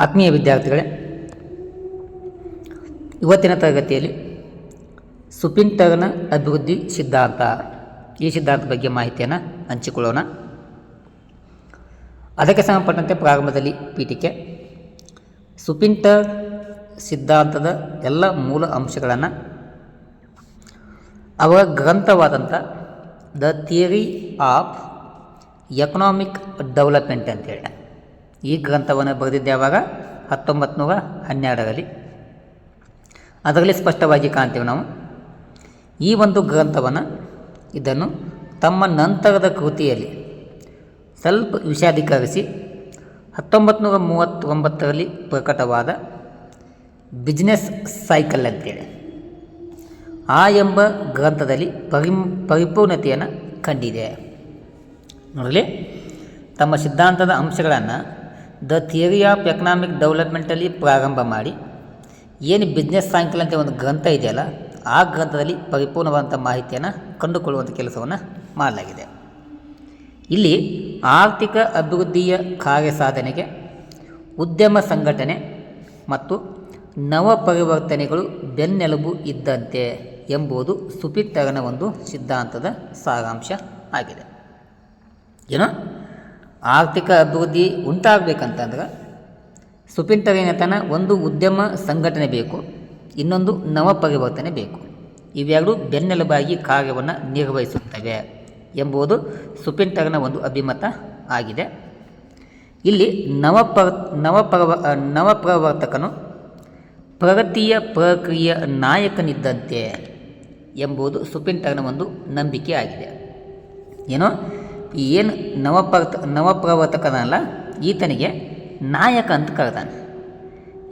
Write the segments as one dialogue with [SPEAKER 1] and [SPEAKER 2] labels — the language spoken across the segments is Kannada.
[SPEAKER 1] ಆತ್ಮೀಯ ವಿದ್ಯಾರ್ಥಿಗಳೇ, ಇವತ್ತಿನ ತರಗತಿಯಲ್ಲಿ ಸುಪಿಂಟರ್ನ ಅಭಿವೃದ್ಧಿ ಸಿದ್ಧಾಂತ, ಈ ಸಿದ್ಧಾಂತ ಬಗ್ಗೆ ಮಾಹಿತಿಯನ್ನು ಹಂಚಿಕೊಳ್ಳೋಣ. ಅದಕ್ಕೆ ಸಂಬಂಧಪಟ್ಟಂತೆ ಪ್ರಾರಂಭದಲ್ಲಿ ಪೀಠಿಕೆ. ಸುಪಿಂಟರ್ ಸಿದ್ಧಾಂತದ ಎಲ್ಲ ಮೂಲ ಅಂಶಗಳನ್ನು, ಅವರ ಗ್ರಂಥವಾದಂಥ the theory of economic development ಅಂತೇಳಿ. ಈ ಗ್ರಂಥವನ್ನು ಬರೆದಿದ್ದೆ ಯಾವಾಗ ಹತ್ತೊಂಬತ್ತು ನೂರ ಹನ್ನೆರಡರಲ್ಲಿ. ಅದರಲ್ಲಿ ಸ್ಪಷ್ಟವಾಗಿ ಕಾಣ್ತೀವಿ ನಾವು. ಈ ಒಂದು ಗ್ರಂಥವನ್ನು ಇದನ್ನು ತಮ್ಮ ನಂತರದ ಕೃತಿಯಲ್ಲಿ ಸ್ವಲ್ಪ ವಿಷಾದೀಕರಿಸಿ ಹತ್ತೊಂಬತ್ತು ನೂರ ಮೂವತ್ತೊಂಬತ್ತರಲ್ಲಿ ಪ್ರಕಟವಾದ ಬಿಸ್ನೆಸ್ ಸೈಕಲ್ ಅಂತೇಳಿ ಆ ಎಂಬ ಗ್ರಂಥದಲ್ಲಿ ಪರಿ, ಪರಿಪೂರ್ಣತೆಯನ್ನು ಕಂಡಿದೆ. ನೋಡಲಿ, ತಮ್ಮ ಸಿದ್ಧಾಂತದ ಅಂಶಗಳನ್ನು ದ ಥಿಯರಿ ಆಫ್ ಎಕನಾಮಿಕ್ ಡೆವಲಪ್ಮೆಂಟಲ್ಲಿ ಪ್ರಾರಂಭ ಮಾಡಿ, ಏನು ಬಿಸ್ನೆಸ್ ಸಾಯಂಕಾಲ ಅಂತ ಒಂದು ಗ್ರಂಥ ಇದೆಯಲ್ಲ, ಆ ಗ್ರಂಥದಲ್ಲಿ ಪರಿಪೂರ್ಣವಾದಂಥ ಮಾಹಿತಿಯನ್ನು ಕಂಡುಕೊಳ್ಳುವಂಥ ಕೆಲಸವನ್ನು ಮಾಡಲಾಗಿದೆ. ಇಲ್ಲಿ ಆರ್ಥಿಕ ಅಭಿವೃದ್ಧಿಯ ಕಾರ್ಯ ಸಾಧನೆಗೆ ಉದ್ಯಮ ಸಂಘಟನೆ ಮತ್ತು ನವ ಪರಿವರ್ತನೆಗಳು ಬೆನ್ನೆಲುಬು ಇದ್ದಂತೆ ಎಂಬುದು ಸುಪಿಟ್ಟರನ ಒಂದು ಸಿದ್ಧಾಂತದ ಸಾರಾಂಶ ಆಗಿದೆ. ಏನು? ಆರ್ಥಿಕ ಅಭಿವೃದ್ಧಿ ಉಂಟಾಗಬೇಕಂತಂದ್ರೆ ಸುಪಿಂಟರ್ ಏನಂತಾನೆ ಒಂದು ಉದ್ಯಮ ಸಂಘಟನೆ ಬೇಕು, ಇನ್ನೊಂದು ನವ ಪರಿವರ್ತನೆ ಬೇಕು. ಇವೆರಡು ಬೆನ್ನೆಲುಬಾಗಿ ಕಾರ್ಯವನ್ನು ನಿರ್ವಹಿಸುತ್ತವೆ ಎಂಬುದು ಸುಪಿಂಟರ್ನ ಒಂದು ಅಭಿಮತ ಆಗಿದೆ. ಇಲ್ಲಿ ನವಪರ್, ನವಪರವ, ನವಪ್ರವರ್ತಕನು ಪ್ರಗತಿಯ ಪ್ರಕ್ರಿಯೆಯ ನಾಯಕನಿದ್ದಂತೆ ಎಂಬುದು ಸುಪಿಂಟರ್ನ ಒಂದು ನಂಬಿಕೆ ಆಗಿದೆ. ಏನೋ ಏನು ನವಪ್ರತ ನವಪ್ರವರ್ತಕನಲ್ಲ, ಈತನಿಗೆ ನಾಯಕ ಅಂತ ಕರೆದಾನೆ.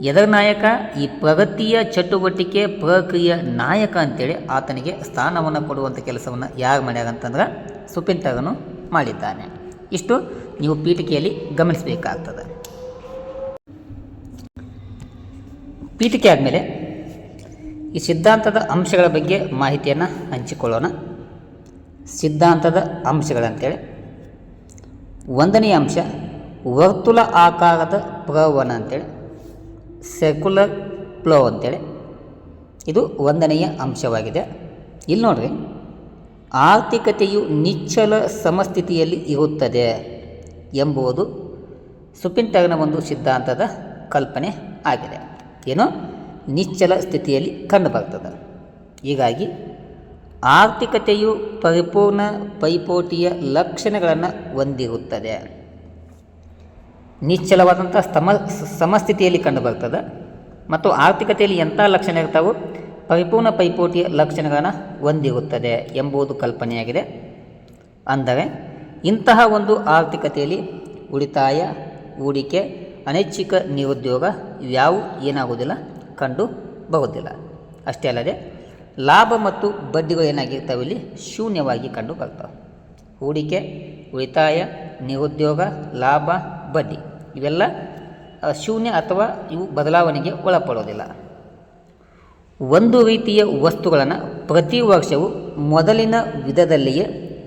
[SPEAKER 1] ಎದರ ನಾಯಕ? ಈ ಪ್ರಗತಿಯ ಚಟುವಟಿಕೆ ಪ್ರಕ್ರಿಯೆಯ ನಾಯಕ ಅಂತೇಳಿ ಆತನಿಗೆ ಸ್ಥಾನವನ್ನು ಕೊಡುವಂಥ ಕೆಲಸವನ್ನು ಯಾರು ಮಾಡ್ಯಾರ ಅಂತಂದ್ರೆ ಸುಪಿಂಟರನು ಮಾಡಿದ್ದಾನೆ. ಇಷ್ಟು ನೀವು ಪೀಠಿಕೆಯಲ್ಲಿ ಗಮನಿಸಬೇಕಾಗ್ತದೆ. ಪೀಠಿಕೆ ಆದಮೇಲೆ ಈ ಸಿದ್ಧಾಂತದ ಅಂಶಗಳ ಬಗ್ಗೆ ಮಾಹಿತಿಯನ್ನು ಹಂಚಿಕೊಳ್ಳೋಣ. ಸಿದ್ಧಾಂತದ ಅಂಶಗಳಂತೇಳಿ ಒಂದನೆಯ ಅಂಶ, ವರ್ತುಲ ಆಕಾರದ ಪ್ರವನ ಅಂತೇಳಿ ಸರ್ಕ್ಯುಲರ್ ಪ್ಲೋ ಅಂತೇಳಿ. ಇದು ಒಂದನೆಯ ಅಂಶವಾಗಿದೆ. ಇಲ್ಲಿ ನೋಡ್ರಿ, ಆರ್ಥಿಕತೆಯು ನಿಚ್ಚಲ ಸಮಸ್ಥಿತಿಯಲ್ಲಿ ಇರುತ್ತದೆ ಎಂಬುದು ಸುಪಿಂಟರ್ನ ಒಂದು ಸಿದ್ಧಾಂತದ ಕಲ್ಪನೆ ಆಗಿದೆ. ಏನು? ನಿಚ್ಚಲ ಸ್ಥಿತಿಯಲ್ಲಿ ಕಂಡುಬರ್ತದೆ. ಹೀಗಾಗಿ ಆರ್ಥಿಕತೆಯು ಪರಿಪೂರ್ಣ ಪೈಪೋಟಿಯ ಲಕ್ಷಣಗಳನ್ನು ಹೊಂದಿರುತ್ತದೆ. ನಿಶ್ಚಲವಾದಂಥ ಸಮ ಸಮಸ್ಥಿತಿಯಲ್ಲಿ ಕಂಡುಬರ್ತದೆ. ಮತ್ತು ಆರ್ಥಿಕತೆಯಲ್ಲಿ ಎಂಥ ಲಕ್ಷಣ ಇರ್ತಾವೋ ಪರಿಪೂರ್ಣ ಪೈಪೋಟಿಯ ಲಕ್ಷಣಗಳನ್ನು ಹೊಂದಿರುತ್ತದೆ ಎಂಬುದು ಕಲ್ಪನೆಯಾಗಿದೆ. ಅಂದರೆ ಇಂತಹ ಒಂದು ಆರ್ಥಿಕತೆಯಲ್ಲಿ ಉಳಿತಾಯ, ಹೂಡಿಕೆ, ಅನೈಚ್ಛಿಕ ನಿರುದ್ಯೋಗ ಇವ್ಯಾವು ಏನಾಗುವುದಿಲ್ಲ ಕಂಡು ಬರುವುದಿಲ್ಲ ಅಷ್ಟೇ ಅಲ್ಲದೆ ಲಾಭ ಮತ್ತು ಬಡ್ಡಿಗಳು ಏನಾಗಿರ್ತವೆ ಇಲ್ಲಿ? ಶೂನ್ಯವಾಗಿ ಕಂಡು ಬರ್ತವೆ. ಹೂಡಿಕೆ, ಉಳಿತಾಯ, ನಿರುದ್ಯೋಗ, ಲಾಭ, ಬಡ್ಡಿ ಇವೆಲ್ಲ ಶೂನ್ಯ ಅಥವಾ ಇವು ಬದಲಾವಣೆಗೆ ಒಳಪಡೋದಿಲ್ಲ ಒಂದು ರೀತಿಯ ವಸ್ತುಗಳನ್ನು ಪ್ರತಿ ವರ್ಷವೂ ಮೊದಲಿನ ವಿಧದಲ್ಲಿಯೇ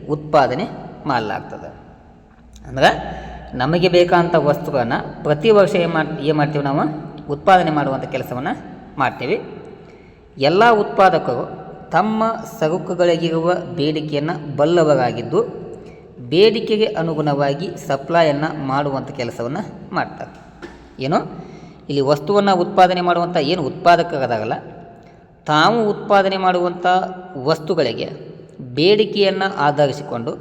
[SPEAKER 1] ಉತ್ಪಾದನೆ ಮಾಡಲಾಗ್ತದೆ. ಅಂದ್ರೆ ನಮಗೆ ಬೇಕಾದಂಥ ವಸ್ತುಗಳನ್ನು ಪ್ರತಿ ವರ್ಷ ಏನು ಏನು ಮಾಡ್ತೀವಿ ನಾವು? ಉತ್ಪಾದನೆ ಮಾಡುವಂಥ ಕೆಲಸವನ್ನು ಮಾಡ್ತೀವಿ. ಎಲ್ಲ ಉತ್ಪಾದಕರು ತಮ್ಮ ಸರಕುಗಳಿಗಿರುವ ಬೇಡಿಕೆಯನ್ನು ಬಲ್ಲವರಾಗಿದ್ದು ಬೇಡಿಕೆಗೆ ಅನುಗುಣವಾಗಿ ಸಪ್ಲೈಯನ್ನು ಮಾಡುವಂಥ ಕೆಲಸವನ್ನು ಮಾಡ್ತಾರೆ. ಏನು? ಇಲ್ಲಿ ವಸ್ತುವನ್ನು ಉತ್ಪಾದನೆ ಮಾಡುವಂಥ ಏನು ಉತ್ಪಾದಕರದಾಗಲ್ಲ, ತಾವು ಉತ್ಪಾದನೆ ಮಾಡುವಂಥ ವಸ್ತುಗಳಿಗೆ ಬೇಡಿಕೆಯನ್ನು ಆಧರಿಸಿಕೊಂಡು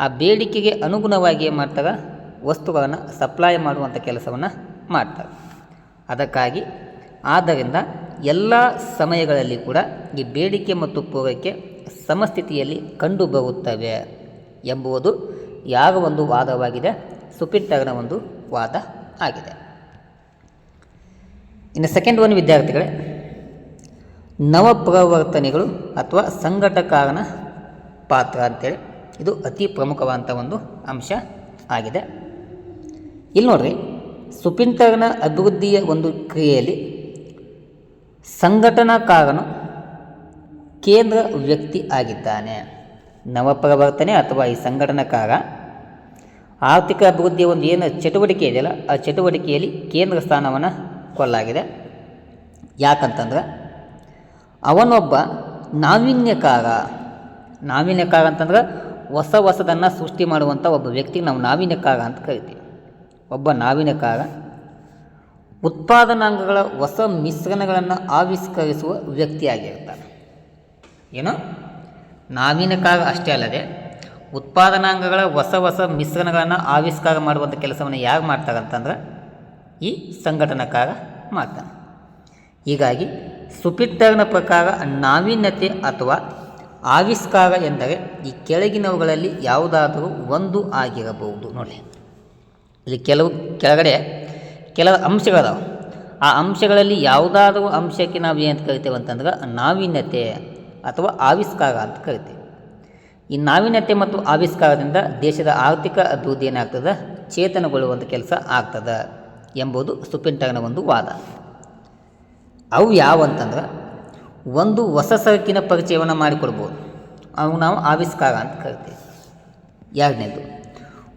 [SPEAKER 1] ಆ ಬೇಡಿಕೆಗೆ ಅನುಗುಣವಾಗಿ ಏನು ಮಾಡ್ತಾರೆ, ವಸ್ತುಗಳನ್ನು ಸಪ್ಲೈ ಮಾಡುವಂಥ ಕೆಲಸವನ್ನು ಮಾಡ್ತಾರೆ. ಅದಕ್ಕಾಗಿ, ಆದ್ದರಿಂದ ಎಲ್ಲ ಸಮಯಗಳಲ್ಲಿ ಕೂಡ ಈ ಬೇಡಿಕೆ ಮತ್ತು ಪೂರೈಕೆ ಸಮಸ್ಥಿತಿಯಲ್ಲಿ ಕಂಡುಬರುತ್ತವೆ ಎಂಬುದು ಯಾವ ಒಂದು ವಾದವಾಗಿದೆ? ಸುಪಿಟ್ಟಗನ ಒಂದು ವಾದ ಆಗಿದೆ. ಇನ್ನು ಸೆಕೆಂಡ್ ಒನ್ ವಿದ್ಯಾರ್ಥಿಗಳೇ, ನವಪ್ರವರ್ತನೆಗಳು ಅಥವಾ ಸಂಘಟಕಾರನ ಪಾತ್ರ ಅಂತೇಳಿ ಇದು ಅತಿ ಪ್ರಮುಖವಾದಂಥ ಒಂದು ಅಂಶ ಆಗಿದೆ. ಇಲ್ಲಿ ನೋಡ್ರಿ ಸುಪಿಂತರನ ಅಭಿವೃದ್ಧಿಯ ಒಂದು ಕ್ರಿಯೆಯಲ್ಲಿ ಸಂಘಟನಾಕಾರನು ಕೇಂದ್ರ ವ್ಯಕ್ತಿ ಆಗಿದ್ದಾನೆ. ನವಪ್ರವರ್ತನೆ ಅಥವಾ ಈ ಸಂಘಟನಾಕಾರ ಆರ್ಥಿಕ ಅಭಿವೃದ್ಧಿಯ ಒಂದು ಏನು ಚಟುವಟಿಕೆ ಇದೆಯಲ್ಲ, ಆ ಚಟುವಟಿಕೆಯಲ್ಲಿ ಕೇಂದ್ರ ಸ್ಥಾನವನ್ನು ಕೊಲ್ಲಾಗಿದೆ ಯಾಕಂತಂದ್ರೆ ಅವನೊಬ್ಬ ನಾವೀನ್ಯಕಾರ ನಾವೀನ್ಯಕಾರ ಅಂತಂದ್ರೆ ಹೊಸ ಹೊಸದನ್ನು ಸೃಷ್ಟಿ ಮಾಡುವಂಥ ಒಬ್ಬ ವ್ಯಕ್ತಿಗೆ ನಾವು ನಾವೀನ್ಯಕಾರ ಅಂತ ಕರಿತೀವಿ. ಒಬ್ಬ ನಾವೀನ್ಯಕಾರ ಉತ್ಪಾದನಾಂಗಗಳ ಹೊಸ ಮಿಶ್ರಣಗಳನ್ನು ಆವಿಷ್ಕರಿಸುವ ವ್ಯಕ್ತಿಯಾಗಿರ್ತಾನೆ. ಏನು? ನಾವೀನ್ಯಕಾರ ಅಷ್ಟೇ ಅಲ್ಲದೆ ಉತ್ಪಾದನಾಂಗಗಳ ಹೊಸ ಹೊಸ ಮಿಶ್ರಣಗಳನ್ನು ಆವಿಷ್ಕಾರ ಮಾಡುವಂಥ ಕೆಲಸವನ್ನು ಯಾರು ಮಾಡ್ತಾರೆ ಅಂತಂದ್ರೆ ಈ ಸಂಘಟನಕಾರ ಮಾಡ್ತಾನೆ. ಹೀಗಾಗಿ ಸುಪಿಟ್ಟರ್ನ ಪ್ರಕಾರ ನಾವೀನ್ಯತೆ ಅಥವಾ ಆವಿಷ್ಕಾರ ಎಂದರೆ ಈ ಕೆಳಗಿನವುಗಳಲ್ಲಿ ಯಾವುದಾದರೂ ಒಂದು ಆಗಿರಬಹುದು. ನೋಡಿ, ಇಲ್ಲಿ ಕೆಲವು ಕೆಳಗಡೆ ಕೆಲವು ಅಂಶಗಳದಾವೆ. ಆ ಅಂಶಗಳಲ್ಲಿ ಯಾವುದಾದ್ರೂ ಅಂಶಕ್ಕೆ ನಾವು ಏನಂತ ಕರಿತೇವೆ ಅಂತಂದ್ರೆ ನಾವೀನ್ಯತೆ ಅಥವಾ ಆವಿಷ್ಕಾರ ಅಂತ ಕರಿತೇವೆ. ಈ ನಾವೀನ್ಯತೆ ಮತ್ತು ಆವಿಷ್ಕಾರದಿಂದ ದೇಶದ ಆರ್ಥಿಕ ಅಭಿವೃದ್ಧಿ ಏನಾಗ್ತದೆ? ಚೇತನಗೊಳ್ಳುವಂಥ ಕೆಲಸ ಆಗ್ತದೆ ಎಂಬುದು ಸುಪ್ರೀಂಟರ್ನ ಒಂದು ವಾದ. ಅವು ಯಾವ ಅಂತಂದ್ರೆ ಒಂದು ಹೊಸ ಸರಕಿನ ಪರಿಚಯವನ್ನು ಮಾಡಿಕೊಡ್ಬೋದು. ಅವು ನಾವು ಆವಿಷ್ಕಾರ ಅಂತ ಕರಿತೀವಿ. ಎರಡನೇದು,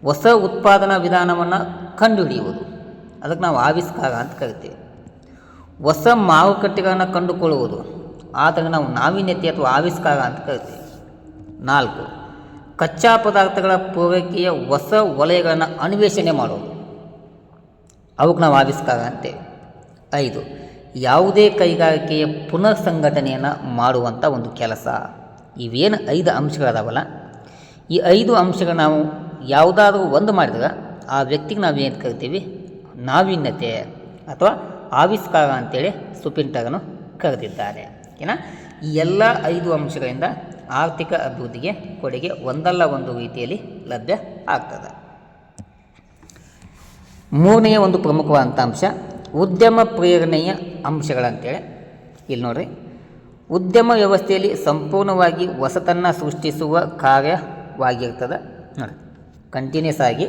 [SPEAKER 1] ಹೊಸ ಉತ್ಪಾದನಾ ವಿಧಾನವನ್ನು ಕಂಡುಹಿಡಿಯುವುದು. ಅದಕ್ಕೆ ನಾವು ಆವಿಷ್ಕಾರ ಅಂತ ಕರಿತೀವಿ. ಹೊಸ ಮಾರುಕಟ್ಟೆಗಳನ್ನು ಕಂಡುಕೊಳ್ಳುವುದು ಆದರೆ ನಾವು ನಾವೀನ್ಯತೆ ಅಥವಾ ಆವಿಷ್ಕಾರ ಅಂತ ಕರಿತೀವಿ. ನಾಲ್ಕು, ಕಚ್ಚಾ ಪದಾರ್ಥಗಳ ಪೂರೈಕೆಯ ಹೊಸ ವಲಯಗಳನ್ನು ಅನ್ವೇಷಣೆ ಮಾಡುವುದು ಅವಕ್ಕೆ ನಾವು ಆವಿಷ್ಕಾರ ಅಂತೆ. ಐದು, ಯಾವುದೇ ಕೈಗಾರಿಕೆಯ ಪುನರ್ ಸಂಘಟನೆಯನ್ನು ಮಾಡುವಂಥ ಒಂದು ಕೆಲಸ. ಇವೇನು ಐದು ಅಂಶಗಳದಾವಲ್ಲ? ಈ ಐದು ಅಂಶಗಳು ನಾವು ಯಾವುದಾದ್ರೂ ಒಂದು ಮಾಡಿದ್ರೆ ಆ ವ್ಯಕ್ತಿಗೆ ನಾವು ಏನು ಕರಿತೀವಿ? ನಾವೀನ್ಯತೆ ಅಥವಾ ಆವಿಷ್ಕಾರ ಅಂತೇಳಿ ಸುಪಿಂಟಗನು ಕರೆದಿದ್ದಾರೆ. ಏನ? ಈ ಎಲ್ಲ ಐದು ಅಂಶಗಳಿಂದ ಆರ್ಥಿಕ ಅಭಿವೃದ್ಧಿಗೆ ಕೊಡುಗೆ ಒಂದಲ್ಲ ಒಂದು ರೀತಿಯಲ್ಲಿ ಲಭ್ಯ ಆಗ್ತದೆ. ಮೂರನೆಯ ಒಂದು ಪ್ರಮುಖವಾದಂಥ ಅಂಶ ಉದ್ಯಮ ಪ್ರೇರಣೆಯ ಅಂಶಗಳಂತೇಳಿ ಇಲ್ಲಿ ನೋಡ್ರಿ. ಉದ್ಯಮ ವ್ಯವಸ್ಥೆಯಲ್ಲಿ ಸಂಪೂರ್ಣವಾಗಿ ಹೊಸತನ್ನು ಸೃಷ್ಟಿಸುವ ಕಾರ್ಯವಾಗಿರ್ತದೆ. ನೋಡಿ ಕಂಟಿನ್ಯೂಸ್ ಆಗಿ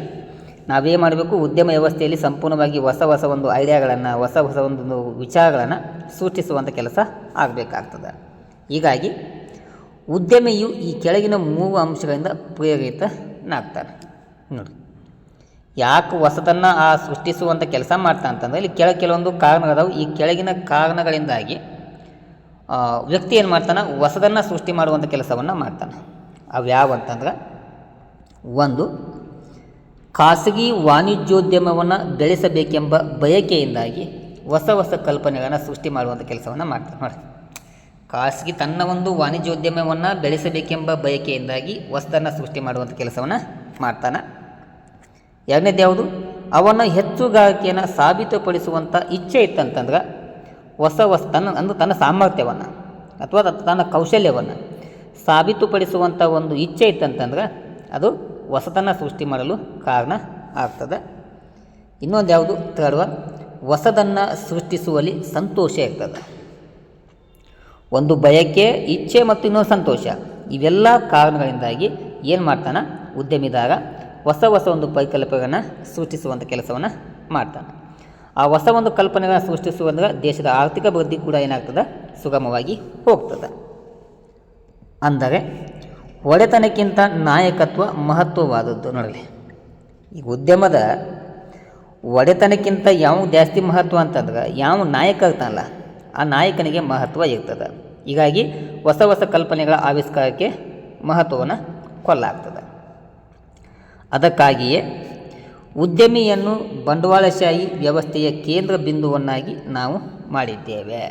[SPEAKER 1] ನಾವೇ ಮಾಡಬೇಕು, ಉದ್ಯಮ ವ್ಯವಸ್ಥೆಯಲ್ಲಿ ಸಂಪೂರ್ಣವಾಗಿ ಹೊಸ ಹೊಸ ಒಂದು ಐಡಿಯಾಗಳನ್ನು, ಹೊಸ ಹೊಸ ಒಂದು ವಿಚಾರಗಳನ್ನು ಸೃಷ್ಟಿಸುವಂಥ ಕೆಲಸ ಆಗಬೇಕಾಗ್ತದೆ. ಹೀಗಾಗಿ ಉದ್ಯಮಿಯು ಈ ಕೆಳಗಿನ ಮೂರು ಅಂಶಗಳಿಂದ ಪ್ರೇರಿತನಾಗ್ತಾನೆ. ನೋಡಿ, ಯಾಕೆ ಹೊಸತನ್ನು ಆ ಸೃಷ್ಟಿಸುವಂಥ ಕೆಲಸ ಮಾಡ್ತಾ ಅಂತಂದರೆ ಇಲ್ಲಿ ಕೆಳ ಕೆಲವೊಂದು ಕಾರಣಗಳದಾವು. ಈ ಕೆಳಗಿನ ಕಾರಣಗಳಿಂದಾಗಿ ವ್ಯಕ್ತಿ ಏನು ಮಾಡ್ತಾನೆ? ಹೊಸದನ್ನು ಸೃಷ್ಟಿ ಮಾಡುವಂಥ ಕೆಲಸವನ್ನು ಮಾಡ್ತಾನೆ. ಅವು ಅಂತಂದ್ರೆ, ಒಂದು ಖಾಸಗಿ ವಾಣಿಜ್ಯೋದ್ಯಮವನ್ನು ಬೆಳೆಸಬೇಕೆಂಬ ಬಯಕೆಯಿಂದಾಗಿ ಹೊಸ ಹೊಸ ಕಲ್ಪನೆಗಳನ್ನು ಸೃಷ್ಟಿ ಮಾಡುವಂಥ ಕೆಲಸವನ್ನು ಮಾಡ್ತಾರೆ. ನೋಡಿ ಖಾಸಗಿ ತನ್ನ ಒಂದು ವಾಣಿಜ್ಯೋದ್ಯಮವನ್ನು ಬೆಳೆಸಬೇಕೆಂಬ ಬಯಕೆಯಿಂದಾಗಿ ಹೊಸದನ್ನು ಸೃಷ್ಟಿ ಮಾಡುವಂಥ ಕೆಲಸವನ್ನು ಮಾಡ್ತಾನೆ. ಎರಡನೇದು ಯಾವುದು? ಅವನ ಹೆಚ್ಚುಗಾರಿಕೆಯನ್ನು ಸಾಬೀತುಪಡಿಸುವಂಥ ಇಚ್ಛೆ ಇತ್ತಂತಂದ್ರೆ ಹೊಸ ಹೊಸ ತನ್ನ, ಅಂದ್ರೆ ತನ್ನ ಸಾಮರ್ಥ್ಯವನ್ನು ಅಥವಾ ತನ್ನ ಕೌಶಲ್ಯವನ್ನು ಸಾಬೀತುಪಡಿಸುವಂಥ ಒಂದು ಇಚ್ಛೆ ಇತ್ತಂತಂದ್ರೆ ಅದು ಹೊಸತನ್ನು ಸೃಷ್ಟಿ ಮಾಡಲು ಕಾರಣ ಆಗ್ತದೆ. ಇನ್ನೊಂದು ಯಾವುದು? ಥರ್ಡ್ ಒನ್ ಹೊಸದನ್ನು ಸೃಷ್ಟಿಸುವಲ್ಲಿ ಸಂತೋಷ ಇರ್ತದೆ. ಒಂದು ಬಯಕೆ ಇಚ್ಛೆ ಮತ್ತು ಇನ್ನೊಂದು ಸಂತೋಷ. ಇವೆಲ್ಲ ಕಾರಣಗಳಿಂದಾಗಿ ಏನು ಮಾಡ್ತಾನೆ? ಉದ್ಯಮಿದಾಗ ಹೊಸ ಹೊಸ ಒಂದು ಪರಿಕಲ್ಪನೆಗಳನ್ನು ಸೃಷ್ಟಿಸುವಂಥ ಕೆಲಸವನ್ನು ಮಾಡ್ತಾನೆ. ಆ ಹೊಸ ಒಂದು ಕಲ್ಪನೆಗಳನ್ನು ಸೃಷ್ಟಿಸುವಂದ್ರೆ ದೇಶದ ಆರ್ಥಿಕ ಅಭಿವೃದ್ಧಿ ಕೂಡ ಏನಾಗ್ತದೆ? ಸುಗಮವಾಗಿ ಹೋಗ್ತದೆ. ಅಂದರೆ ಒಡೆತನಕ್ಕಿಂತ ನಾಯಕತ್ವ ಮಹತ್ವವಾದದ್ದು ನೋಡಲಿ. ಈಗ ಉದ್ಯಮದ ಒಡೆತನಕ್ಕಿಂತ ಯಾವ ಜಾಸ್ತಿ ಮಹತ್ವ ಅಂತಂದ್ರೆ ಯಾವ ನಾಯಕ ಆಗ್ತಾನಲ್ಲ, ಆ ನಾಯಕನಿಗೆ ಮಹತ್ವ ಇರ್ತದೆ. ಹೀಗಾಗಿ ಹೊಸ ಹೊಸ ಕಲ್ಪನೆಗಳ ಆವಿಷ್ಕಾರಕ್ಕೆ ಮಹತ್ವವನ್ನು ಕೊಲ್ಲಾಗ್ತದೆ ಅದಕ್ಕಾಗಿಯೇ ಉದ್ಯಮಿಯನ್ನು ಬಂಡವಾಳಶಾಹಿ ವ್ಯವಸ್ಥೆಯ ಕೇಂದ್ರ ಬಿಂದುವನ್ನಾಗಿ ನಾವು ಮಾಡಿದ್ದೇವೆ.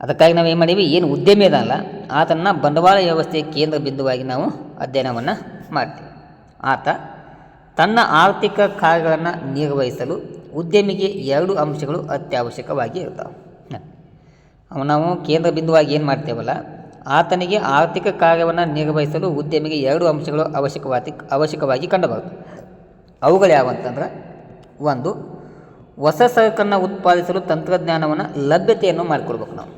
[SPEAKER 1] ಅದಕ್ಕಾಗಿ ನಾವು ಏನು ಮಾಡೀವಿ? ಏನು ಉದ್ಯಮಿ ಅದಲ್ಲ ಆತನ ಬಂಡವಾಳ ವ್ಯವಸ್ಥೆಯ ಕೇಂದ್ರ ಬಿಂದುವಾಗಿ ನಾವು ಅಧ್ಯಯನವನ್ನು ಮಾಡ್ತೀವಿ. ಆತ ತನ್ನ ಆರ್ಥಿಕ ಕಾರ್ಯಗಳನ್ನು ನಿರ್ವಹಿಸಲು ಉದ್ಯಮಿಗೆ ಎರಡು ಅಂಶಗಳು ಅತ್ಯವಶ್ಯಕವಾಗಿ ಇರ್ತಾವೆ. ನಾವು ಕೇಂದ್ರ ಬಿಂದುವಾಗಿ ಏನು ಮಾಡ್ತೇವಲ್ಲ, ಆತನಿಗೆ ಆರ್ಥಿಕ ಕಾರ್ಯವನ್ನು ನಿರ್ವಹಿಸಲು ಉದ್ಯಮಿಗೆ ಎರಡು ಅಂಶಗಳು ಅವಶ್ಯಕವಾಗಿ ಅವಶ್ಯಕವಾಗಿ ಕಂಡುಬರುತ್ತೆ ಅವುಗಳು ಯಾವಂತಂದ್ರೆ ಒಂದು, ಹೊಸ ಸರಕನ್ನು ಉತ್ಪಾದಿಸಲು ತಂತ್ರಜ್ಞಾನವನ್ನು ಲಭ್ಯತೆಯನ್ನು ಮಾಡಿಕೊಡ್ಬೇಕು ನಾವು.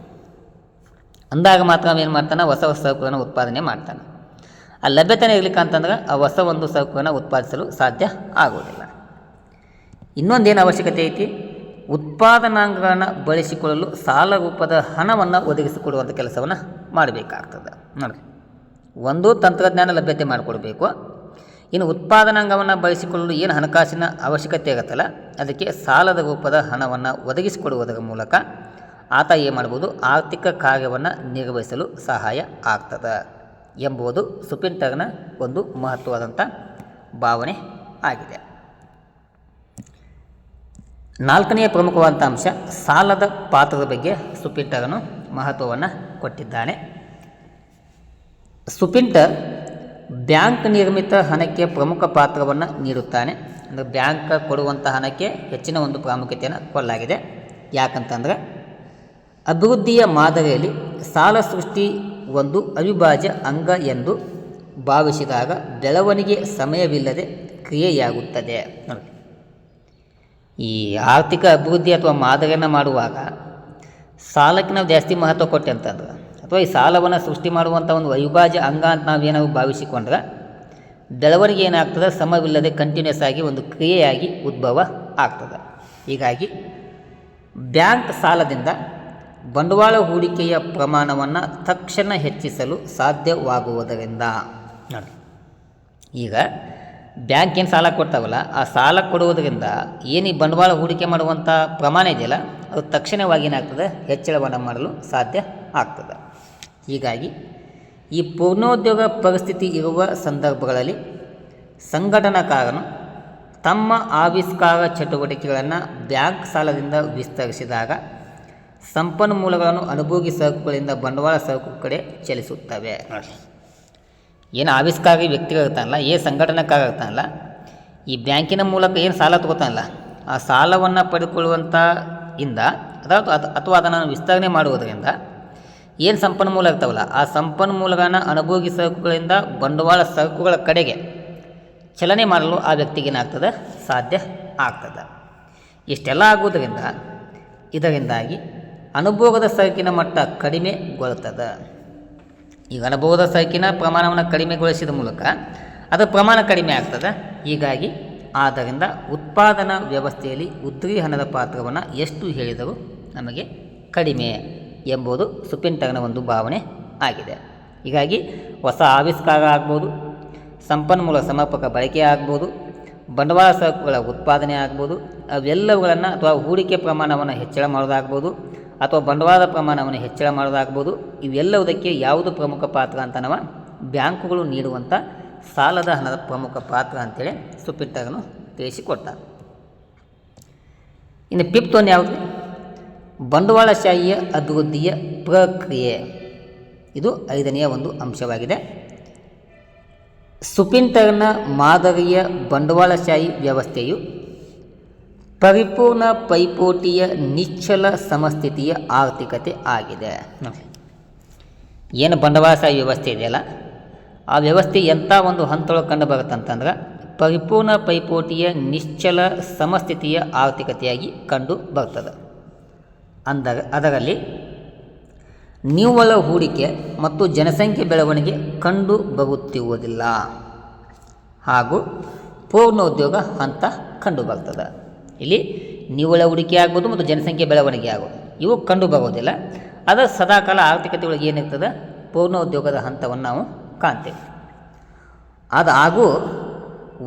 [SPEAKER 1] ಅಂದಾಗ ಮಾತ್ರ ಏನು ಮಾಡ್ತಾನೆ? ಹೊಸ ಹೊಸ ಸರಕುಗಳನ್ನು ಉತ್ಪಾದನೆ ಮಾಡ್ತಾನೆ. ಆ ಲಭ್ಯತೆನೇ ಇರ್ಲಿಕ್ಕೆ ಅಂತಂದ್ರೆ ಆ ಹೊಸ ಒಂದು ಸರಕನ್ನು ಉತ್ಪಾದಿಸಲು ಸಾಧ್ಯ ಆಗುವುದಿಲ್ಲ. ಇನ್ನೊಂದೇನು ಅವಶ್ಯಕತೆ ಐತಿ? ಉತ್ಪಾದನಾಂಗಗಳನ್ನು ಬಳಸಿಕೊಳ್ಳಲು ಸಾಲ ರೂಪದ ಹಣವನ್ನು ಒದಗಿಸಿಕೊಡುವಂಥ ಕೆಲಸವನ್ನು ಮಾಡಬೇಕಾಗ್ತದೆ. ನೋಡಿ ಒಂದು ತಂತ್ರಜ್ಞಾನ ಲಭ್ಯತೆ ಮಾಡಿಕೊಡ್ಬೇಕು. ಇನ್ನು ಉತ್ಪಾದನಾಂಗವನ್ನು ಬಳಸಿಕೊಳ್ಳಲು ಏನು ಹಣಕಾಸಿನ ಅವಶ್ಯಕತೆ ಆಗುತ್ತಲ್ಲ, ಅದಕ್ಕೆ ಸಾಲದ ರೂಪದ ಹಣವನ್ನು ಒದಗಿಸಿಕೊಡುವುದರ ಮೂಲಕ ಆತ ಏನು ಮಾಡ್ಬೋದು? ಆರ್ಥಿಕ ಕಾರ್ಯವನ್ನು ನಿರ್ವಹಿಸಲು ಸಹಾಯ ಆಗ್ತದೆ ಎಂಬುದು ಸುಪಿಂಟರ್ನ ಒಂದು ಮಹತ್ವವಾದಂಥ ಭಾವನೆ ಆಗಿದೆ. ನಾಲ್ಕನೆಯ ಪ್ರಮುಖವಾದಂಥ ಅಂಶ ಸಾಲದ ಪಾತ್ರದ ಬಗ್ಗೆ ಸುಪಿಂಟರನು ಮಹತ್ವವನ್ನು ಕೊಟ್ಟಿದ್ದಾನೆ. ಸುಪಿಂಟರ್ ಬ್ಯಾಂಕ್ ನಿರ್ಮಿತ ಹಣಕ್ಕೆ ಪ್ರಮುಖ ಪಾತ್ರವನ್ನು ನೀಡುತ್ತಾನೆ. ಅಂದರೆ ಬ್ಯಾಂಕ್ ಕೊಡುವಂಥ ಹಣಕ್ಕೆ ಹೆಚ್ಚಿನ ಒಂದು ಪ್ರಾಮುಖ್ಯತೆಯನ್ನು ಕೊಡಲಾಗಿದೆ. ಯಾಕಂತಂದರೆ ಅಭಿವೃದ್ಧಿಯ ಮಾದರಿಯಲ್ಲಿ ಸಾಲ ಸೃಷ್ಟಿ ಒಂದು ಅವಿಭಾಜ್ಯ ಅಂಗ ಎಂದು ಭಾವಿಸಿದಾಗ ಬೆಳವಣಿಗೆ ಸಮಯವಿಲ್ಲದೆ ಕ್ರಿಯೆಯಾಗುತ್ತದೆ. ನೋಡಿ ಈ ಆರ್ಥಿಕ ಅಭಿವೃದ್ಧಿ ಅಥವಾ ಮಾದರಿಯನ್ನು ಮಾಡುವಾಗ ಸಾಲಕ್ಕೆ ನಾವು ಜಾಸ್ತಿ ಮಹತ್ವ ಕೊಟ್ಟೆ ಅಂತಂದ್ರೆ, ಅಥವಾ ಈ ಸಾಲವನ್ನು ಸೃಷ್ಟಿ ಮಾಡುವಂಥ ಒಂದು ಅವಿಭಾಜ್ಯ ಅಂಗ ಅಂತ ನಾವು ಏನಾದ್ರು ಭಾವಿಸಿಕೊಂಡ್ರೆ, ಬೆಳವಣಿಗೆ ಏನಾಗ್ತದೆ? ಸಮವಿಲ್ಲದೆ ಕಂಟಿನ್ಯೂಸ್ ಆಗಿ ಒಂದು ಕ್ರಿಯೆಯಾಗಿ ಉದ್ಭವ ಆಗ್ತದೆ. ಹೀಗಾಗಿ ಬ್ಯಾಂಕ್ ಸಾಲದಿಂದ ಬಂಡವಾಳ ಹೂಡಿಕೆಯ ಪ್ರಮಾಣವನ್ನು ತಕ್ಷಣ ಹೆಚ್ಚಿಸಲು ಸಾಧ್ಯವಾಗುವುದರಿಂದ. ನೋಡಿ ಈಗ ಬ್ಯಾಂಕ್ ಏನು ಸಾಲ ಕೊಡ್ತಾವಲ್ಲ ಆ ಸಾಲ ಕೊಡುವುದರಿಂದ ಏನು ಈ ಬಂಡವಾಳ ಹೂಡಿಕೆ ಮಾಡುವಂಥ ಪ್ರಮಾಣ ಇದೆಯಲ್ಲ ಅದು ತಕ್ಷಣವಾಗಿ ಏನಾಗ್ತದೆ? ಹೆಚ್ಚಳವನ್ನು ಮಾಡಲು ಸಾಧ್ಯ ಆಗ್ತದೆ. ಹೀಗಾಗಿ ಈ ಪೂರ್ಣೋದ್ಯೋಗ ಪರಿಸ್ಥಿತಿ ಇರುವ ಸಂದರ್ಭಗಳಲ್ಲಿ ಸಂಘಟನಾಕಾರನು ತಮ್ಮ ಆವಿಷ್ಕಾರ ಚಟುವಟಿಕೆಗಳನ್ನು ಬ್ಯಾಂಕ್ ಸಾಲದಿಂದ ವಿಸ್ತರಿಸಿದಾಗ ಸಂಪನ್ಮೂಲಗಳನ್ನು ಅನುಭೋಗಿ ಸರಕುಗಳಿಂದ ಬಂಡವಾಳ ಸರಕು ಕಡೆ ಚಲಿಸುತ್ತವೆ. ಏನು ಆವಿಷ್ಕಾರಿ ವ್ಯಕ್ತಿಗಳಿರ್ತಾನಲ್ಲ ಏನು ಸಂಘಟನೆಕಾರ ಇರ್ತಾನಲ್ಲ ಈ ಬ್ಯಾಂಕಿನ ಮೂಲಕ ಏನು ಸಾಲ ತಗೋತಾನಲ್ಲ ಆ ಸಾಲವನ್ನು ಪಡೆದುಕೊಳ್ಳುವಂಥ ಇಂದ ಅಥವಾ ಅಥ- ಅಥವಾ ಅದನ್ನು ವಿಸ್ತರಣೆ ಮಾಡುವುದರಿಂದ ಏನು ಸಂಪನ್ಮೂಲ ಇರ್ತಾವಲ್ಲ ಆ ಸಂಪನ್ಮೂಲಗಳನ್ನು ಅನುಭೋಗಿ ಸರಕುಗಳಿಂದ ಬಂಡವಾಳ ಸರಕುಗಳ ಕಡೆಗೆ ಚಲನೆ ಮಾಡಲು ಆ ವ್ಯಕ್ತಿಗೆ ಏನಾಗ್ತದೆ? ಸಾಧ್ಯ ಆಗ್ತದೆ. ಇಷ್ಟೆಲ್ಲ ಆಗುವುದರಿಂದ ಇದರಿಂದಾಗಿ ಅನುಭೋಗದ ಸರಕಿನ ಮಟ್ಟ ಕಡಿಮೆಗೊಳ್ತದೆ. ಈಗ ಅನುಭವದ ಸರಕಿನ ಪ್ರಮಾಣವನ್ನು ಕಡಿಮೆಗೊಳಿಸಿದ ಮೂಲಕ ಅದರ ಪ್ರಮಾಣ ಕಡಿಮೆ ಆಗ್ತದೆ. ಹೀಗಾಗಿ ಆದ್ದರಿಂದ ಉತ್ಪಾದನಾ ವ್ಯವಸ್ಥೆಯಲ್ಲಿ ಉದ್ರಿ ಹಣದ ಪಾತ್ರವನ್ನು ಎಷ್ಟು ಹೇಳಿದರೂ ನಮಗೆ ಕಡಿಮೆ ಎಂಬುದು ಸುಪಿಂಟರ್ನ ಒಂದು ಭಾವನೆ ಆಗಿದೆ. ಹೀಗಾಗಿ ಹೊಸ ಆವಿಷ್ಕಾರ ಆಗ್ಬೋದು, ಸಂಪನ್ಮೂಲ ಸಮರ್ಪಕ ಬಳಕೆ ಆಗ್ಬೋದು, ಬಂಡವಾಳ ಸರಕುಗಳ ಉತ್ಪಾದನೆ ಆಗ್ಬೋದು, ಅವೆಲ್ಲವುಗಳನ್ನು ಅಥವಾ ಹೂಡಿಕೆ ಪ್ರಮಾಣವನ್ನು ಹೆಚ್ಚಳ ಮಾಡೋದಾಗ್ಬೋದು ಅಥವಾ ಬಂಡವಾಳದ ಪ್ರಮಾಣವನ್ನು ಹೆಚ್ಚಳ ಮಾಡೋದಾಗ್ಬೋದು, ಇವೆಲ್ಲವುದಕ್ಕೆ ಯಾವುದು ಪ್ರಮುಖ ಪಾತ್ರ ಅಂತ ನಾವು ಬ್ಯಾಂಕುಗಳು ನೀಡುವಂಥ ಸಾಲದ ಹಣದ ಪ್ರಮುಖ ಪಾತ್ರ ಅಂತೇಳಿ ಸುಪಿಟ್ಟಗನು ತಿಳಿಸಿಕೊಟ್ಟ. ಇನ್ನು ಫಿಫ್ತ್ ಒಂದು ಯಾವುದು? ಬಂಡವಾಳಶಾಹಿಯ ಅಭಿವೃದ್ಧಿಯ ಪ್ರಕ್ರಿಯೆ. ಇದು ಐದನೆಯ ಒಂದು ಅಂಶವಾಗಿದೆ. ಸುಪಿಂಟರ್ನ ಮಾದರಿಯ ಬಂಡವಾಳಶಾಹಿ ವ್ಯವಸ್ಥೆಯು ಪರಿಪೂರ್ಣ ಪೈಪೋಟಿಯ ನಿಶ್ಚಲ ಸಮಸ್ಥಿತಿಯ ಆರ್ಥಿಕತೆ ಆಗಿದೆ. ಏನು ಬಂಡವಾಳಶಾಹಿ ವ್ಯವಸ್ಥೆ ಇದೆಯಲ್ಲ? ಆ ವ್ಯವಸ್ಥೆ ಎಂಥ ಒಂದು ಹಂತೊಳಗೆ ಕಂಡು ಬರುತ್ತಂತಂದ್ರೆ ಪರಿಪೂರ್ಣ ಪೈಪೋಟಿಯ ನಿಶ್ಚಲ ಸಮಸ್ಥಿತಿಯ ಆರ್ಥಿಕತೆಯಾಗಿ ಕಂಡು ಬರ್ತದೆ. ಅಂದ ಅದರಲ್ಲಿ ನಿವ್ವಳ ಹೂಡಿಕೆ ಮತ್ತು ಜನಸಂಖ್ಯೆ ಬೆಳವಣಿಗೆ ಕಂಡು ಬರುತ್ತಿರುವುದಿಲ್ಲ. ಹಾಗೂ ಪೂರ್ಣೋದ್ಯೋಗ ಹಂತ ಕಂಡು ಬರ್ತದೆ. ಇಲ್ಲಿ ನಿವ್ವಳ ಹೂಡಿಕೆ ಆಗ್ಬೋದು ಮತ್ತು ಜನಸಂಖ್ಯೆ ಬೆಳವಣಿಗೆ ಆಗೋದು ಇವು ಕಂಡು ಬರೋದಿಲ್ಲ ಅದರ ಸದಾಕಾಲ ಆರ್ಥಿಕತೆ ಒಳಗೆ ಏನಿರ್ತದೆ ಪೂರ್ಣೋದ್ಯೋಗದ ಹಂತವನ್ನು ನಾವು ಕಾಣ್ತೇವೆ. ಅದು ಹಾಗೂ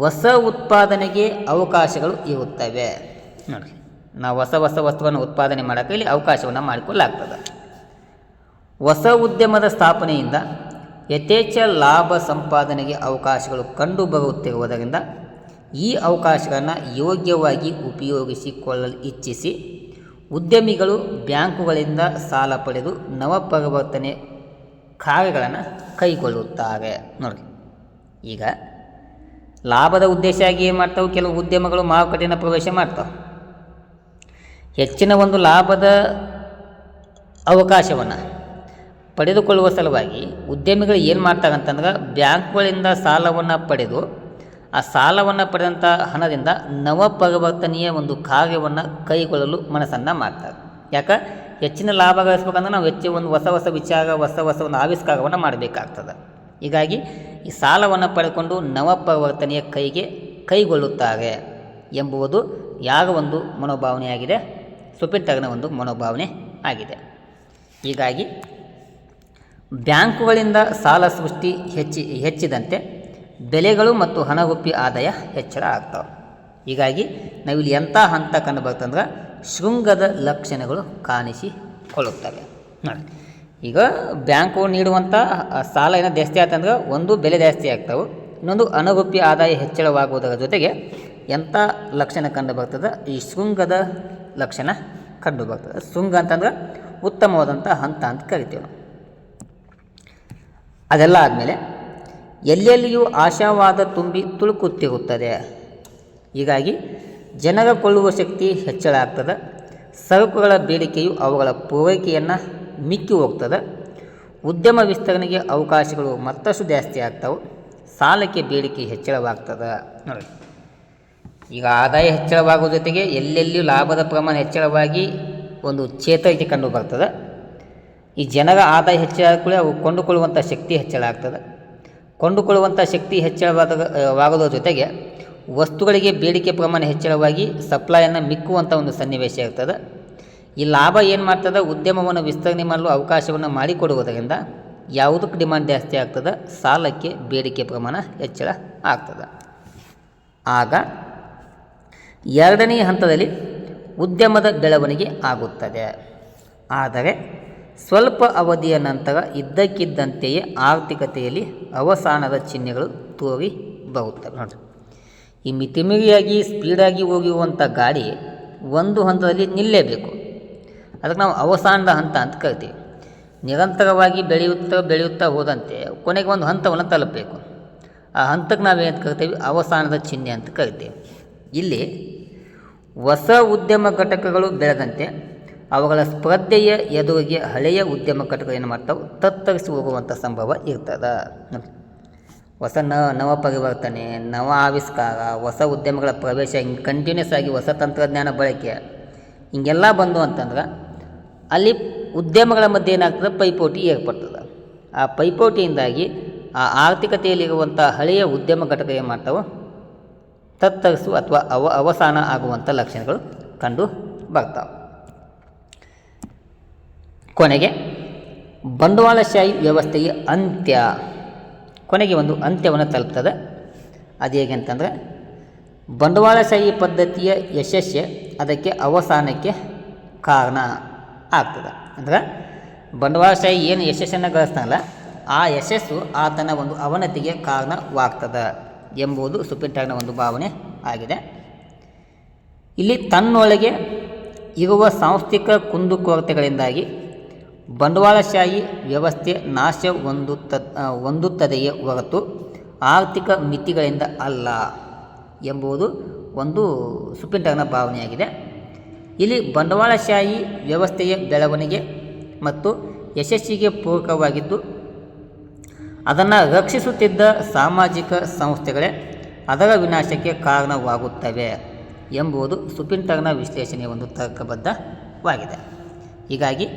[SPEAKER 1] ಹೊಸ ಉತ್ಪಾದನೆಗೆ ಅವಕಾಶಗಳು ಇರುತ್ತವೆ. ನೋಡಿ ನಾವು ಹೊಸ ಹೊಸ ವಸ್ತುವನ್ನು ಉತ್ಪಾದನೆ ಮಾಡೋಕ್ಕೆ ಇಲ್ಲಿ ಅವಕಾಶವನ್ನು ಮಾಡಿಕೊಳ್ಳಾಗ್ತದೆ ಹೊಸ ಉದ್ಯಮದ ಸ್ಥಾಪನೆಯಿಂದ ಯಥೇಚ್ಛ ಲಾಭ ಸಂಪಾದನೆಗೆ ಅವಕಾಶಗಳು ಕಂಡು ಬರುತ್ತಿರುವುದರಿಂದ ಈ ಅವಕಾಶಗಳನ್ನು ಯೋಗ್ಯವಾಗಿ ಉಪಯೋಗಿಸಿಕೊಳ್ಳಲು ಇಚ್ಛಿಸಿ, ಉದ್ಯಮಿಗಳು ಬ್ಯಾಂಕುಗಳಿಂದ ಸಾಲ ಪಡೆದು ನವಪರಿವರ್ತನೆ ಕಾರ್ಯಗಳನ್ನು ಕೈಗೊಳ್ಳುತ್ತಾರೆ. ನೋಡಿ ಈಗ ಲಾಭದ ಉದ್ದೇಶ ಆಗಿ ಏನು ಮಾಡ್ತಾವೆ, ಕೆಲವು ಉದ್ಯಮಗಳು ಮಾರುಕಟ್ಟೆಯನ್ನು ಪ್ರವೇಶ ಮಾಡ್ತಾವೆ. ಹೆಚ್ಚಿನ ಒಂದು ಲಾಭದ ಅವಕಾಶವನ್ನು ಪಡೆದುಕೊಳ್ಳುವ ಸಲುವಾಗಿ ಉದ್ಯಮಿಗಳು ಏನು ಮಾಡ್ತಾರೆ ಅಂತಂದ್ರೆ ಬ್ಯಾಂಕ್ಗಳಿಂದ ಸಾಲವನ್ನು ಪಡೆದು ಆ ಸಾಲವನ್ನು ಪಡೆದಂಥ ಹಣದಿಂದ ನವಪರಿವರ್ತನೀಯ ಒಂದು ಕಾರ್ಯವನ್ನು ಕೈಗೊಳ್ಳಲು ಮನಸ್ಸನ್ನು ಮಾಡ್ತಾರೆ. ಯಾಕೆ? ಹೆಚ್ಚಿನ ಲಾಭ ಗಳಿಸ್ಬೇಕಂದ್ರೆ ನಾವು ಹೆಚ್ಚು ಒಂದು ಹೊಸ ಹೊಸ ವಿಚಾರ, ಹೊಸ ಹೊಸ ಒಂದು ಆವಿಷ್ಕಾರವನ್ನು ಮಾಡಬೇಕಾಗ್ತದೆ. ಹೀಗಾಗಿ ಈ ಸಾಲವನ್ನು ಪಡೆದುಕೊಂಡು ನವಪರಿವರ್ತನೆಯ ಕೈಗೆ ಕೈಗೊಳ್ಳುತ್ತಾರೆ ಎಂಬುವುದು ಯಾರ ಒಂದು ಮನೋಭಾವನೆಯಾಗಿದೆ ಸುಪಿಂಟರ್ನ ಒಂದು ಮನೋಭಾವನೆ ಆಗಿದೆ. ಹೀಗಾಗಿ ಬ್ಯಾಂಕುಗಳಿಂದ ಸಾಲ ಸೃಷ್ಟಿ ಹೆಚ್ಚಿ, ಹೆಚ್ಚಿದಂತೆ ಬೆಲೆಗಳು ಮತ್ತು ಹಣಗುಪ್ಪಿ ಆದಾಯ ಹೆಚ್ಚಳ ಆಗ್ತವೆ. ಹೀಗಾಗಿ ನಾವಿಲ್ಲಿ ಎಂಥ ಹಂತ ಕಂಡು ಬರ್ತಂದ್ರೆ ಶೃಂಗದ ಲಕ್ಷಣಗಳು ಕಾಣಿಸಿಕೊಳ್ಳುತ್ತವೆ ನೋಡಿ, ಈಗ ಬ್ಯಾಂಕು ನೀಡುವಂಥ ಸಾಲ ಏನೋ ಜಾಸ್ತಿ ಆಯ್ತಂದ್ರೆ ಒಂದು ಬೆಲೆ ಜಾಸ್ತಿ ಆಗ್ತವೆ, ಇನ್ನೊಂದು ಅನುಗುಪ್ಪಿ ಆದಾಯ ಹೆಚ್ಚಳವಾಗುವುದರ ಜೊತೆಗೆ ಎಂಥ ಲಕ್ಷಣ ಕಂಡು ಬರ್ತದೆ ಈ ಶೃಂಗದ ಲಕ್ಷಣ ಕಂಡು ಬರ್ತದೆ ಶೃಂಗ ಅಂತಂದ್ರೆ ಉತ್ತಮವಾದಂಥ ಹಂತ ಅಂತ ಕರಿತೀವಿ. ಅದೆಲ್ಲ ಆದಮೇಲೆ ಎಲ್ಲೆಲ್ಲಿಯೂ ಆಶಾವಾದ ತುಂಬಿ ತುಳುಕುತ್ತಿರುತ್ತದೆ. ಹೀಗಾಗಿ ಜನರ ಕೊಳ್ಳುವ ಶಕ್ತಿ ಹೆಚ್ಚಳ ಆಗ್ತದೆ. ಸರಕುಗಳ ಬೇಡಿಕೆಯು ಅವುಗಳ ಪೂರೈಕೆಯನ್ನು ಮಿಕ್ಕಿ ಹೋಗ್ತದೆ. ಉದ್ಯಮ ವಿಸ್ತರಣೆಗೆ ಅವಕಾಶಗಳು ಮತ್ತಷ್ಟು ಜಾಸ್ತಿ ಆಗ್ತವೆ. ಸಾಲಕ್ಕೆ ಬೇಡಿಕೆ ಹೆಚ್ಚಳವಾಗ್ತದೆ. ನೋಡಿ. ಈಗ ಆದಾಯ ಹೆಚ್ಚಳವಾಗುವ ಜೊತೆಗೆ ಎಲ್ಲೆಲ್ಲಿಯೂ ಲಾಭದ ಪ್ರಮಾಣ ಹೆಚ್ಚಳವಾಗಿ ಒಂದು ಚೇತರಿಕೆ ಕಂಡು ಬರ್ತದೆ. ಈ ಜನರ ಆದಾಯ ಹೆಚ್ಚಳ ಕೂಡ ಅವು ಕೊಂಡುಕೊಳ್ಳುವಂಥ ಶಕ್ತಿ ಹೆಚ್ಚಳ ಆಗ್ತದೆ. ಕೊಂಡುಕೊಳ್ಳುವಂಥ ಶಕ್ತಿ ಹೆಚ್ಚಳವಾದ ಜೊತೆಗೆ ವಸ್ತುಗಳಿಗೆ ಬೇಡಿಕೆ ಪ್ರಮಾಣ ಹೆಚ್ಚಳವಾಗಿ ಸಪ್ಲೈಯನ್ನು ಮಿಕ್ಕುವಂಥ ಒಂದು ಸನ್ನಿವೇಶ ಇರ್ತದೆ. ಈ ಲಾಭ ಏನು ಮಾಡ್ತದೆ? ಉದ್ಯಮವನ್ನು ವಿಸ್ತರಣೆ ಮಾಡಲು ಅವಕಾಶವನ್ನು ಮಾಡಿಕೊಡುವುದರಿಂದ ಯಾವುದಕ್ಕೆ ಡಿಮಾಂಡ್ ಜಾಸ್ತಿ ಆಗ್ತದೆ. ಸಾಲಕ್ಕೆ ಬೇಡಿಕೆ ಪ್ರಮಾಣ ಹೆಚ್ಚಳ ಆಗ್ತದೆ. ಆಗ ಎರಡನೇ ಹಂತದಲ್ಲಿ ಉದ್ಯಮದ ಬೆಳವಣಿಗೆ ಆಗುತ್ತದೆ. ಆದರೆ ಸ್ವಲ್ಪ ಅವಧಿಯ ನಂತರ ಇದ್ದಕ್ಕಿದ್ದಂತೆಯೇ ಆರ್ಥಿಕತೆಯಲ್ಲಿ ಅವಸಾನದ ಚಿಹ್ನೆಗಳು ತೋರಿ ಬರುತ್ತವೆ ನೋಡಿ ಈ ಮಿತಿಮಿರಿಯಾಗಿ ಸ್ಪೀಡಾಗಿ ಹೋಗಿರುವಂಥ ಗಾಡಿ ಒಂದು ಹಂತದಲ್ಲಿ ನಿಲ್ಲೇಬೇಕು ಅದಕ್ಕೆ ನಾವು ಅವಸಾನದ ಹಂತ ಅಂತ ಕರಿತೀವಿ. ನಿರಂತರವಾಗಿ ಬೆಳೆಯುತ್ತಾ ಬೆಳೆಯುತ್ತಾ ಹೋದಂತೆ ಕೊನೆಗೆ ಒಂದು ಹಂತವನ್ನು ತಲುಪಬೇಕು. ಆ ಹಂತಕ್ಕೆ ನಾವೇನು ಕರಿತೀವಿ? ಅವಸಾನದ ಚಿಹ್ನೆ ಅಂತ ಕರಿತೀವಿ. ಇಲ್ಲಿ ಹೊಸ ಉದ್ಯಮ ಘಟಕಗಳು ಬೆಳೆದಂತೆ ಅವುಗಳ ಸ್ಪರ್ಧೆಯ ಎದುರಿಗೆ ಹಳೆಯ ಉದ್ಯಮ ಘಟಕಗಳು ಏನು ಮಾಡ್ತಾವೆ? ತತ್ತರಿಸಿ ಹೋಗುವಂಥ ಸಂಭವ ಇರ್ತದೆ. ಹೊಸ ನ, ನವ ಪರಿವರ್ತನೆ, ನವ ಆವಿಷ್ಕಾರ, ಹೊಸ ಉದ್ಯಮಗಳ ಪ್ರವೇಶ, ಹಿಂಗೆ ಕಂಟಿನ್ಯೂಸ್ ಆಗಿ ಹೊಸ ತಂತ್ರಜ್ಞಾನ ಬಳಕೆ. ಹಿಂಗೆಲ್ಲ ಬಂದು ಅಂತಂದ್ರೆ ಅಲ್ಲಿ ಉದ್ಯಮಗಳ ಮಧ್ಯೆ ಏನಾಗ್ತದೆ? ಪೈಪೋಟಿ ಏರ್ಪಡ್ತದೆ. ಆ ಪೈಪೋಟಿಯಿಂದಾಗಿ ಆ ಆರ್ಥಿಕತೆಯಲ್ಲಿರುವಂಥ ಹಳೆಯ ಉದ್ಯಮ ಘಟಕ ಏನು ಮಾಡ್ತಾವೆ? ತತ್ತರಿಸು ಅಥವಾ ಅವ, ಅವಸಾನ ಆಗುವಂಥ ಲಕ್ಷಣಗಳು ಕಂಡು ಬರ್ತಾವೆ. ಕೊನೆಗೆ ಬಂಡವಾಳಶಾಹಿ ವ್ಯವಸ್ಥೆಗೆ ಅಂತ್ಯ. ಕೊನೆಗೆ ಒಂದು ಅಂತ್ಯವನ್ನು ತಲುಪ್ತದೆ. ಅದು ಹೇಗೆ ಅಂತಂದರೆ, ಬಂಡವಾಳಶಾಹಿ ಪದ್ಧತಿಯ ಯಶಸ್ಸೆ ಅದಕ್ಕೆ ಅವಸಾನಕ್ಕೆ ಕಾರಣ ಆಗ್ತದೆ. ಅಂದ್ರೆ, ಬಂಡವಾಳಶಾಹಿ ಏನು ಯಶಸ್ಸನ್ನು ಗಳಿಸ್ತಾನಲ್ಲ, ಆ ಯಶಸ್ಸು ಆತನ ಒಂದು ಅವನತಿಗೆ ಕಾರಣವಾಗ್ತದೆ ಎಂಬುದು ಸುಪ್ರೀಂಟಾಗ್ನ ಒಂದು ಭಾವನೆ ಆಗಿದೆ. ಇಲ್ಲಿ ತನ್ನೊಳಗೆ ಇರುವ ಸಾಂಸ್ಥಿಕ ಕುಂದುಕೊರತೆಗಳಿಂದಾಗಿ ಬಂಡವಾಳಶಾಹಿ ವ್ಯವಸ್ಥೆ ನಾಶ ಹೊಂದುತ್ತ ಹೊಂದುತ್ತದೆಯೇ ಹೊರತು ಆರ್ಥಿಕ ಮಿತಿಗಳಿಂದ ಅಲ್ಲ ಎಂಬುದು ಒಂದು ಸುಪ್ರೀಂಟಾಗ್ನ ಭಾವನೆಯಾಗಿದೆ. ಇಲ್ಲಿ ಬಂಡವಾಳಶಾಹಿ ವ್ಯವಸ್ಥೆಯ ಬೆಳವಣಿಗೆ ಮತ್ತು ಯಶಸ್ಸಿಗೆ ಪೂರಕವಾಗಿದ್ದು, ಅದನ್ನು ರಕ್ಷಿಸುತ್ತಿದ್ದ ಸಾಮಾಜಿಕ ಸಂಸ್ಥೆಗಳೇ ಅದರ ವಿನಾಶಕ್ಕೆ ಕಾರಣವಾಗುತ್ತವೆ ಎಂಬುದು ಸುಪಿಂಟರ್ನ ವಿಶ್ಲೇಷಣೆಯ ಒಂದು ತರ್ಕಬದ್ಧವಾಗಿದೆ. ಹೀಗಾಗಿ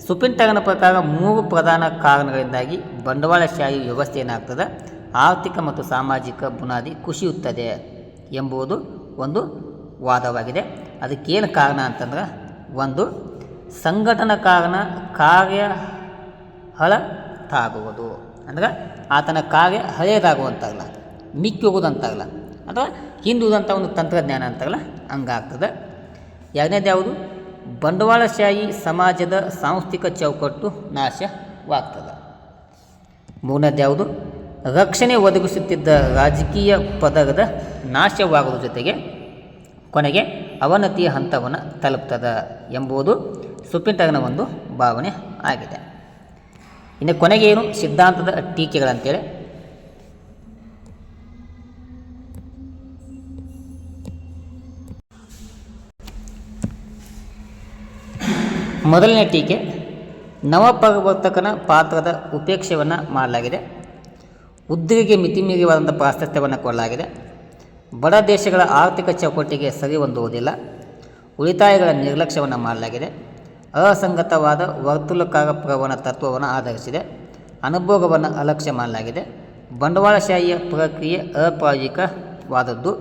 [SPEAKER 1] ಸುಪಿಂಟರ್ನ ಪ್ರಕಾರ ಮೂರು ಪ್ರಧಾನ ಕಾರಣಗಳಿಂದಾಗಿ ಬಂಡವಾಳಶಾಹಿ ವ್ಯವಸ್ಥೆ ಏನಾಗ್ತದೆ? ಆರ್ಥಿಕ ಮತ್ತು ಸಾಮಾಜಿಕ ಬುನಾದಿ ಕುಸಿಯುತ್ತದೆ ಎಂಬುದು ಒಂದು ವಾದವಾಗಿದೆ. ಅದಕ್ಕೇನು ಕಾರಣ ಅಂತಂದ್ರೆ ಒಂದು ಸಂಘಟನಾ ಕಾರಣ ಕಾರ್ಯ ಹಳ ತಾಗುವುದು ಅಂದ್ರೆ ಆತನ ಕಾರ್ಯ ಹಳೆಯದಾಗುವಂತಾಗಲ್ಲ ಮಿಕ್ಕಿ ಅಥವಾ ಹಿಂದುವುದಂಥ ಒಂದು ತಂತ್ರಜ್ಞಾನ ಅಂತಾಗಲ್ಲ ಹಂಗಾಗ್ತದೆ. ಎರಡನೇದು ಯಾವುದು ಬಂಡವಾಳಶಾಹಿ ಸಮಾಜದ ಸಾಂಸ್ಥಿಕ ಚೌಕಟ್ಟು ನಾಶವಾಗ್ತದೆ. ಮೂರನೇದು ಯಾವುದು? ರಕ್ಷಣೆ ಒದಗಿಸುತ್ತಿದ್ದ ರಾಜಕೀಯ ಪದಗದ ನಾಶವಾಗುವ ಜೊತೆಗೆ ಕೊನೆಗೆ ಅವನತಿಯ ಹಂತವನ್ನು ತಲುಪ್ತದೆ ಎಂಬುದು ಸುಪ್ರೀಂಟಾಗ್ನ ಒಂದು ಭಾವನೆ ಆಗಿದೆ. ಇನ್ನು ಕೊನೆಗೆ ಏನು? ಸಿದ್ಧಾಂತದ ಟೀಕೆಗಳಂತೇಳಿ ಮೊದಲನೇ ಟೀಕೆ ನವಪ್ರವರ್ತಕನ ಪಾತ್ರದ ಉಪೇಕ್ಷೆಯನ್ನು ಮಾಡಲಾಗಿದೆ. ಉದ್ದಿಗೆ ಮಿತಿಮೀರಿವಾದಂಥ ಪ್ರಾಶಸ್ತ್ಯವನ್ನು ಕೊಡಲಾಗಿದೆ. ಬಡ ದೇಶಗಳ ಆರ್ಥಿಕ ಚೌಕಟ್ಟಿಗೆ ಸರಿ ಹೊಂದುವುದಿಲ್ಲ. ಉಳಿತಾಯಗಳ ನಿರ್ಲಕ್ಷ್ಯವನ್ನು ಮಾಡಲಾಗಿದೆ. ಅಸಂಗತವಾದ ವರ್ತುಲಕಾರ ಪ್ರವಣ ತತ್ವವನ್ನು ಆಧರಿಸಿದೆ. ಅನುಭೋಗವನ್ನು ಅಲಕ್ಷ್ಯ ಮಾಡಲಾಗಿದೆ. ಬಂಡವಾಳಶಾಹಿಯ ಪ್ರಕ್ರಿಯೆ ಅಪ್ರಾಯೋಗಿಕವಾದದ್ದು.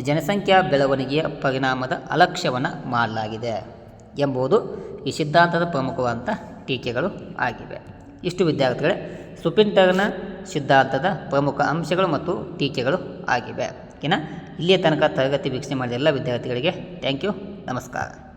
[SPEAKER 1] ಜನಸಂಖ್ಯಾ ಬೆಳವಣಿಗೆಯ ಪರಿಣಾಮದ ಅಲಕ್ಷ್ಯವನ್ನು ಮಾಡಲಾಗಿದೆ. ಎಂಬುದು ಈ ಸಿದ್ಧಾಂತದ ಪ್ರಮುಖವಾದಂಥ ಟೀಕೆಗಳು ಆಗಿವೆ. ಇಷ್ಟು ವಿದ್ಯಾರ್ಥಿಗಳೇ, ಸುಪಿಂಟರ್ನ ಸಿದ್ಧಾಂತದ ಪ್ರಮುಖ ಅಂಶಗಳು ಮತ್ತು ಟೀಕೆಗಳು ಆಗಿವೆ. ಓಕೆನಾ ಇಲ್ಲಿಯ ತನಕ ತರಗತಿ ವೀಕ್ಷಣೆ ಮಾಡಿದ ಎಲ್ಲ ವಿದ್ಯಾರ್ಥಿಗಳಿಗೆ ಥ್ಯಾಂಕ್ ಯು, ನಮಸ್ಕಾರ.